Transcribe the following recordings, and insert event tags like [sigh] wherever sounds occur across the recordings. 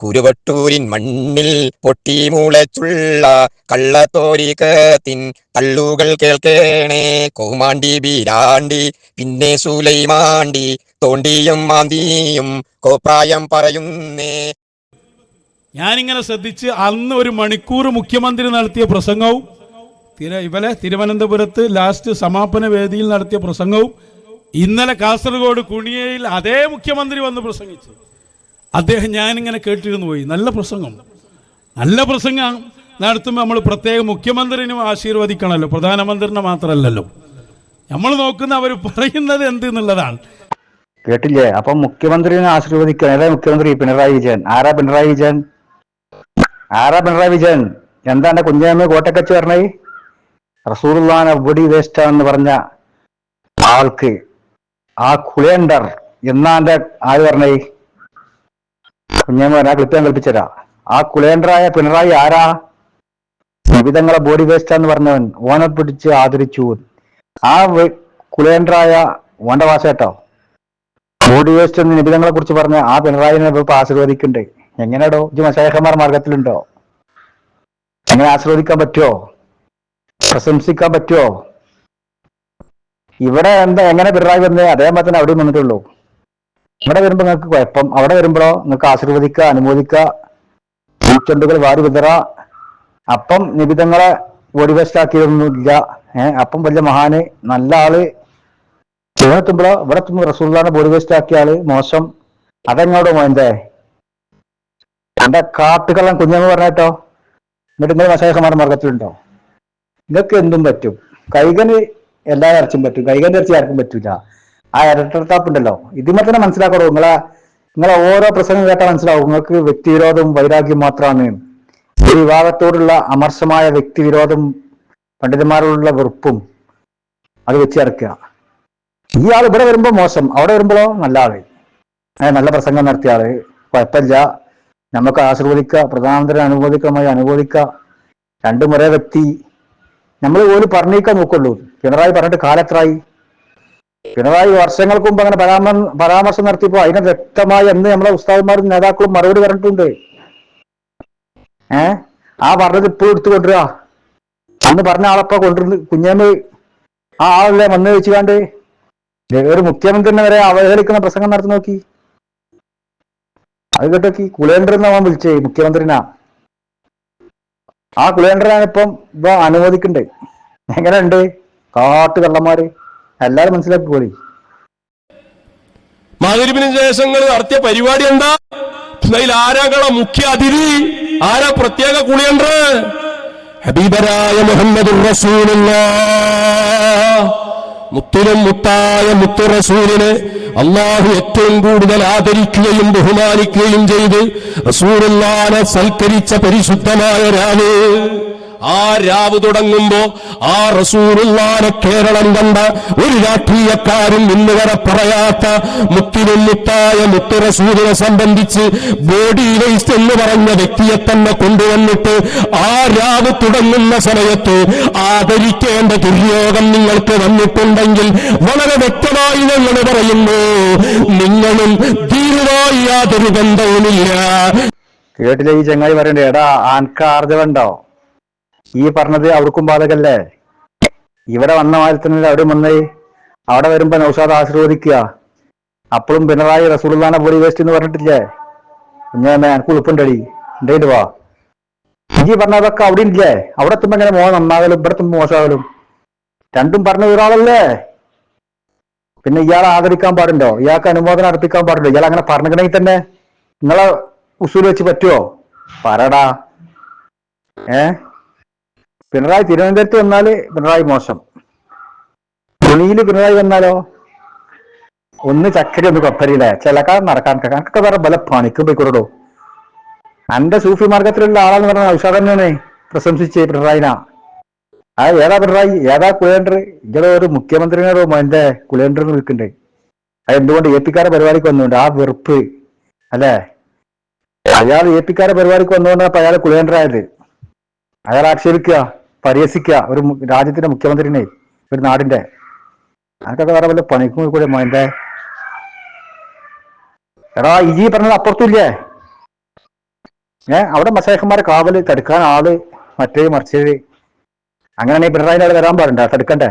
കുരുവട്ടൂരിൻ മണ്ണിൽ പൊട്ടിമുളച്ചുള്ള കള്ളത്തോരികത്തിൻ തള്ളുകൾ കേൾക്കേണേ. കോമാണ്ടി ബീരാണ്ടി പിന്നെ സൂലൈമാണ്ടി തോണ്ടിയും മാന്തിയും കോപ്രായം പറയുന്നേ. ഞാനിങ്ങനെ ശ്രദ്ധിച്ച് അന്ന് ഒരു മണിക്കൂർ മുഖ്യമന്ത്രി നടത്തിയ പ്രസംഗവും തിര ഇവലെ തിരുവനന്തപുരത്ത് ലാസ്റ്റ് സമാപന വേദിയിൽ നടത്തിയ പ്രസംഗവും ഇന്നലെ കാസർഗോഡ് കുണിയയിൽ അതേ മുഖ്യമന്ത്രി വന്ന് പ്രസംഗിച്ചു. അദ്ദേഹം ഞാനിങ്ങനെ കേട്ടിരുന്നു പോയി. നല്ല പ്രസംഗം. നല്ല പ്രസംഗം നടത്തുമ്പോൾ നമ്മൾ പ്രത്യേക മുഖ്യമന്ത്രിനും ആശീർവദിക്കണമല്ലോ. പ്രധാനമന്ത്രിനെ മാത്രമല്ലല്ലോ. നമ്മൾ നോക്കുന്ന അവർ പറയുന്നത് എന്ത് എന്നുള്ളതാണ് കേട്ടില്ലേ? അപ്പൊ മുഖ്യമന്ത്രിനെ ആശീർവദിക്കാൻ ഏതാ മുഖ്യമന്ത്രി? പിണറായി വിജയൻ. ആരാ പിണറായി വിജയൻ? ആരാ പിണറായി വിജയൻ? എന്താണ് കുഞ്ഞാമ്മ കോട്ടക്കച്ച് പറഞ്ഞേ? റസൂർലാൻ വേസ്റ്റ് എന്ന് പറഞ്ഞ ആൾക്ക് ആ കുളേണ്ടർ എന്നാന്റെ ആര് പറഞ്ഞേ? കുഞ്ഞമ്മ ഞാൻ ക്ലിപ്പ് ഞാൻ കൽപ്പിച്ചരാ ആ കുളേണ്ടറായ പിണറായി ആരാ? വിവിധങ്ങളെ ബോഡി വേസ്റ്റ് എന്ന് പറഞ്ഞവൻ. ഓനെ പിടിച്ച് ആദരിച്ചു. ആ കുളേണ്ടറായ ഓന്റെ കേട്ടോ. ബോഡി വേസ്റ്റ് എന്ന് നിബിധങ്ങളെ കുറിച്ച് പറഞ്ഞ ആ പിണറായിനെ ഇപ്പൊ ആശീർവദിക്കണ്ടേ എങ്ങനെയാടോ? ഇത് മശേഖന്മാർ മാർഗത്തിലുണ്ടോ? എങ്ങനെ ആശീർവദിക്കാൻ പറ്റുമോ പ്രശംസിക്കാൻ പറ്റുമോ ഇവിടെ എന്താ എങ്ങനെ പിണറായി വന്നേ? അതേമാതിരി അവിടെ വന്നിട്ടുള്ളൂ. ഇവിടെ വരുമ്പോ നിങ്ങൾക്ക് കുഴപ്പം. അവിടെ വരുമ്പോഴോ നിങ്ങൾക്ക് ആശീർവദിക്കുക അനുമോദിക്കുക ചുണ്ടുകൾ വാരി വിതറ അപ്പം നിബിതങ്ങളെ ബോഡി വേസ്റ്റ് ആക്കിയതൊന്നുമില്ല. ഏഹ് അപ്പം വലിയ മഹാന് നല്ല ആൾ. ഇവിടെ എത്തുമ്പോഴോ ഇവിടെ എത്തുമ്പോ റസൂള്ളാനെ ബോഡി വേസ്റ്റ് ആക്കിയ ആൾ മോശം. അതെങ്ങോട്ടോ മോന്റെ എന്റെ കാട്ടുകള്ളം കുഞ്ഞെന്ന് പറഞ്ഞോ എന്നിട്ട് നിങ്ങൾ മശായഹമാർ മാർഗത്തിലുണ്ടോ? നിങ്ങൾക്ക് എന്തും പറ്റും. കൈകന് എല്ലാ ഇറച്ചും പറ്റും. കൈകന്റെ ഇറച്ചി ആർക്കും പറ്റൂല. ആ ഇരട്ടത്താപ്പ് ഉണ്ടല്ലോ ഇതിമേ തന്നെ മനസ്സിലാക്കണോ നിങ്ങളെ നിങ്ങളെ ഓരോ പ്രസംഗം കേട്ടാൽ മനസ്സിലാവും. നിങ്ങൾക്ക് വ്യക്തിവിരോധവും വൈരാഗ്യം മാത്രമാണ്. ഈ വിഭാഗത്തോടുള്ള അമർശമായ വ്യക്തിവിരോധം പണ്ഡിതന്മാരോടുള്ള വെറുപ്പും അത് വെച്ച് ഇറക്കുക ഈ ആൾ ഇവിടെ വരുമ്പോ മോശം. അവിടെ വരുമ്പോഴോ നല്ല ആൾ. നല്ല പ്രസംഗം നടത്തിയ ആൾ. കുഴപ്പമില്ല. നമുക്ക് ആശീർവദിക്കുക പ്രധാനമന്ത്രി അനുമോദിക്കമായി അനുമോദിക്കുക. രണ്ടും ഒരേ വ്യക്തി. നമ്മൾ പോലും പറഞ്ഞേക്കാൻ നോക്കുള്ളൂ. പിണറായി പറഞ്ഞിട്ട് കാലത്രായി? പിണറായി വർഷങ്ങൾക്ക് മുമ്പ് അങ്ങനെ പരാമ പരാമർശം നടത്തിയപ്പോ അതിനെ വ്യക്തമായി എന്ന് നമ്മളെ ഉസ്താദന്മാരും നേതാക്കളും മറുപടി പറഞ്ഞിട്ടുണ്ട്. ഏ? ആ പറഞ്ഞത് ഇപ്പോൾ എടുത്തു കൊണ്ടുവരിക അന്ന് പറഞ്ഞ ആളപ്പ കൊണ്ടുവന്ന് കുഞ്ഞേമ്മ ആ ആളല്ലേ വന്ന് വെച്ചുകാണ്ട് ഒരു മുഖ്യമന്ത്രിനെ വരെ അവഹേളിക്കുന്ന പ്രസംഗം നടത്തി നോക്കി. അത് കേട്ടോക്കി എന്നാ അവൻ വിളിച്ചേ മുഖ്യമന്ത്രിനാ. ആ കുളേണ്ടറാണ് ഇപ്പം ഇപ്പൊ അനുവദിക്കണ്ടേ എങ്ങനെയുണ്ട്? കാട്ടു കള്ളന്മാര് എല്ലാരും മനസ്സിലാക്കി പോയി മകരിവിന് ശേഷം നിങ്ങൾ നടത്തിയ പരിപാടി എന്താ? അതിൽ ആരാകള മുഖ്യ അതിഥി? ആരാ പ്രത്യേക കുളിയണ്ട് ഹബീബരായ മുഹമ്മദ് മുത്തിനും മുത്തായ മുത്തു റസൂലിനെ അള്ളാഹു ഏറ്റവും കൂടുതൽ ആദരിക്കുകയും ബഹുമാനിക്കുകയും ചെയ്ത് റസൂലുള്ളാനെ സൽക്കരിച്ച പരിശുദ്ധമായ രാവ് ആ രാവ് തുടങ്ങുമ്പോ ആ റസൂറുള്ളാനെ കേരളം കണ്ട ഒരു രാഷ്ട്രീയക്കാരും ഇന്ന് വരെ പറയാത്ത മുത്തിനും മുത്തായ മുത്തു സംബന്ധിച്ച് ബോഡി വേസ്റ്റ് എന്ന് പറഞ്ഞ വ്യക്തിയെ തന്നെ കൊണ്ടുവന്നിട്ട് ആ രാവ് തുടങ്ങുന്ന സമയത്ത് ആദരിക്കേണ്ട ദുര്യോഗം നിങ്ങൾക്ക് വന്നിട്ടുണ്ടെങ്കിൽ വളരെ വ്യക്തമായി ഞങ്ങൾ പറയുന്നു നിങ്ങളും ദീർഘമായി യാതൊരു ബന്ധവുമില്ല. കേട്ടില്ല ഈ ചങ്ങായി പറയണ്ടേ എടാ ആൻക്ക് ഈ പറഞ്ഞത് അവർക്കും ബാധകല്ലേ? ഇവിടെ വന്ന മാതിരി തന്നെ അവിടെ വന്ന് അവിടെ വരുമ്പോ നൗഷാദ് ആശീർവദിക്കുക. അപ്പോഴും പിണറായി റസൂൽദാന പോലീസ് വേസ്റ്റ് എന്ന് പറഞ്ഞിട്ടില്ലേ? ഞാൻ എനിക്ക് ഉളുപ്പുണ്ടടി. ഉണ്ടായിട്ട് വാ. ഇജി പറഞ്ഞതൊക്കെ അവിടെ ഇല്ലേ? അവിടെ എത്തുമ്പോ ഇങ്ങനെ മോൻ നന്നാകലും ഇവിടെ എത്തുമ്പോ മോശമാകലും? രണ്ടും പറഞ്ഞ ഒരാളല്ലേ? പിന്നെ ഇയാളെ ആദരിക്കാൻ പാടുണ്ടോ? ഇയാൾക്ക് അനുമോദനം അർപ്പിക്കാൻ പാടുണ്ടോ? ഇയാൾ അങ്ങനെ പറഞ്ഞിട്ടുണ്ടെങ്കിൽ തന്നെ നിങ്ങളെ ഉസൂൽ വെച്ച് പറ്റുമോ പറടാ. ഏ? പിണറായി തിരുവനന്തപുരത്ത് വന്നാൽ പിണറായി മോശം. തുണിയിൽ പിണറായി വന്നാലോ? ഒന്ന് ചക്കരി ഒന്ന് കൊപ്പരിയിലെ. ചിലക്കാർ നടക്കാൻ കണക്കൊക്കെ വേറെ ബല പണിക്ക് പോയിക്കൂടോ എന്റെ സൂഫി മാർഗത്തിലുള്ള ആളാന്ന് പറഞ്ഞ ഔഷധ തന്നെയാണ് പ്രശംസിച്ച് പിണറായിനാ. ആ ഏതാ പിണറായി? ഏതാ കുലേണ്ടർ ഇങ്ങനെ ഒരു മുഖ്യമന്ത്രിനോ എന്റെ കുലേണ്ടർ വിൽക്കുന്നുണ്ട് അത് എന്തുകൊണ്ട് എ പിക്കാരെ പരിപാടിക്ക് വന്നുകൊണ്ട് ആ വെറുപ്പ്. അല്ലേ? അയാൾ എ പിക്കാരെ പരിപാടിക്ക് വന്നുകൊണ്ടാണ് അപ്പൊ അയാൾ കുലേണ്ടറായത് അയാൾ ആക്ഷേപിക്കുക. പരിഹസിക്കുക. ഒരു രാജ്യത്തിന്റെ മുഖ്യമന്ത്രിനെ ഒരു നാടിന്റെ അതൊക്കെ വേറെ വല്ല പണിക്കും കൂടെ മോന്റെ എടാ ഇജി പറഞ്ഞത് അപ്പുറത്തില്ലേ ഏ അവിടെ മസേഖന്മാരെ കാവൽ തടുക്കാൻ ആൾ മറ്റേ മറിച്ചത്. അങ്ങനെ പിണറായിന്റെ ആൾ വരാൻ പാടണ്ട? തടുക്കണ്ടേ?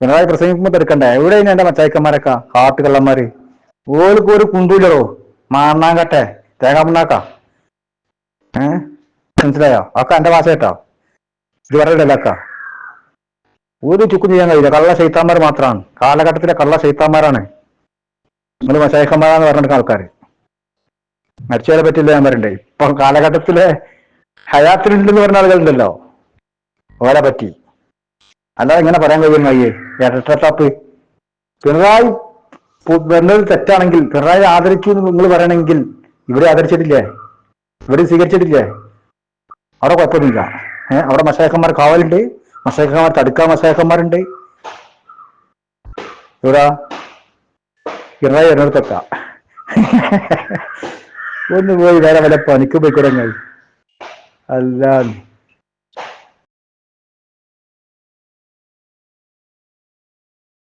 പിണറായി പ്രസംഗിക്കുമ്പോ തടുക്കണ്ടേ? എവിടെ എന്റെ മച്ചായക്കന്മാരൊക്കെ കാട്ടുകള്ളന്മാര് ഓൾക്ക് ഒരു കുണ്ടൂലോ മാണ്ണാങ്കട്ടെ തേങ്ങാമുണ്ണാക്ക. ഏ? മനസ്സിലായോ? ഒക്കെ എന്റെ ഭാഷ കേട്ടോ. ഇത് പറയലക്ക ഒരു ചുക്കും ചെയ്യാൻ കഴിയില്ല. കള്ള ശൈത്താന്മാർ മാത്രമാണ്. കാലഘട്ടത്തിലെ കള്ള ശൈത്താന്മാരാണ്. നിങ്ങൾ മശായക്കന്മാരാന്ന് പറഞ്ഞിട്ട് ആൾക്കാർ മരിച്ചവരെ പറ്റില്ല ഞാൻ പറയണ്ടേ. ഇപ്പൊ കാലഘട്ടത്തിലെ ഹയാത്തിലുണ്ടെന്ന് പറഞ്ഞ ആളുകളുണ്ടല്ലോ. ഓരെ പറ്റി. അല്ലാതെ ഇങ്ങനെ പറയാൻ കഴിയുന്ന അയ്യേ ഇരട്ടത്താപ്പ് പിണറായി വന്നത് തെറ്റാണെങ്കിൽ പിണറായി ആദരിച്ചു എന്ന് നിങ്ങൾ പറയണമെങ്കിൽ ഇവിടെ ആദരിച്ചിട്ടില്ലേ? ഇവിടെ സ്വീകരിച്ചിട്ടില്ലേ? അവിടെ കുഴപ്പമൊന്നുമില്ല. ഏഹ് അവിടെ മഷായക്കന്മാർ കാവലുണ്ട്. മഷായക്കന്മാർ തടുക്കാൻ മഷായക്കന്മാരുണ്ട് ഇവിടെ ഇറായി വരുന്നിടത്തൊക്കെ [laughs] ഒന്ന് പോയി വേറെ വല്ല പണിക്ക് പോയിക്കൂടെ അല്ല